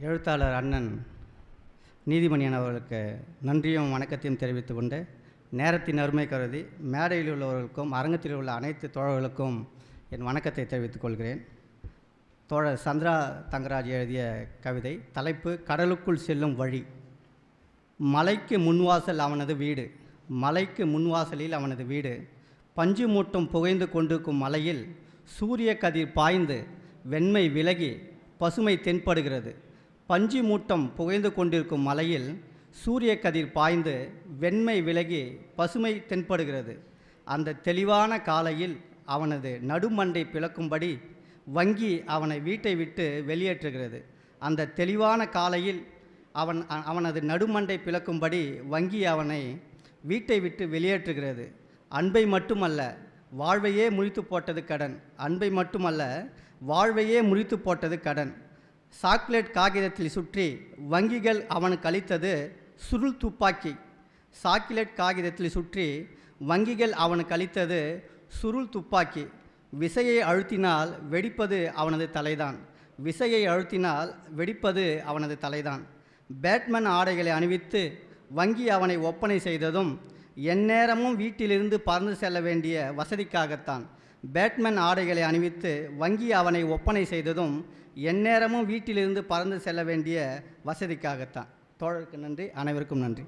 எழுத்தாளர் அண்ணன் நீதிமணியன் அவர்களுக்கு நன்றியும் வணக்கத்தையும் தெரிவித்து கொண்டு நேரத்தின் அருமை கருதி மேடையில் உள்ளவர்களுக்கும் அரங்கத்தில் உள்ள அனைத்து தோழர்களுக்கும் என் வணக்கத்தை தெரிவித்துக் கொள்கிறேன். தோழர் சந்திரா தங்கராஜ் எழுதிய கவிதை தலைப்பு கடலுக்குள் செல்லும் வழி. மலைக்கு முன்வாசல் அவனது வீடு. மலைக்கு முன்வாசலில் அவனது வீடு. பஞ்சு மூட்டம் புகைந்து கொண்டிருக்கும் மலையில் சூரிய கதிர் பாய்ந்து வெண்மை விலகி பசுமை தென்படுகிறது. பஞ்சு மூட்டம் புகைந்து கொண்டிருக்கும் மலையில் சூரிய கதிர் பாய்ந்து வெண்மை விலகி பசுமை தென்படுகிறது. அந்த தெளிவான காலையில் அவனது நடுமண்டை பிளக்கும்படி வங்கி அவனை வீட்டை விட்டு வெளியேற்றுகிறது. அந்த தெளிவான காலையில் அவன் அவனது நடுமண்டை பிளக்கும்படி வங்கி அவனை வீட்டை விட்டு வெளியேற்றுகிறது. அன்பை மட்டுமல்ல வாழ்வையே முழித்து போட்டது கடன். அன்பை மட்டுமல்ல வாழ்வையே முழித்து போட்டது கடன். சாக்லேட் காகிதத்தில் சுற்றி வங்கிகள் அவனுக்கு அளித்தது சுருள் துப்பாக்கி. சாக்லேட் காகிதத்தில் சுற்றி வங்கிகள் அவனுக்கு அளித்தது சுருள் துப்பாக்கி. விசையை அழுத்தினால் வெடிப்பது அவனது தலைதான். விசையை அழுத்தினால் வெடிப்பது அவனது தலைதான். பேட்மேன் ஆடைகளை அணிவித்து வங்கி அவனை ஒப்பனை செய்ததும் எந்நேரமும் வீட்டிலிருந்து பறந்து செல்ல வேண்டிய வசதிக்காகத்தான். பேட்மேன் ஆடைகளை அணிவித்து வங்கி அவனை ஒப்பனை செய்ததும் எந்நேரமும் வீட்டிலிருந்து பறந்து செல்ல வேண்டிய வசதிக்காகத்தான். தோழருக்கு நன்றி. அனைவருக்கும் நன்றி.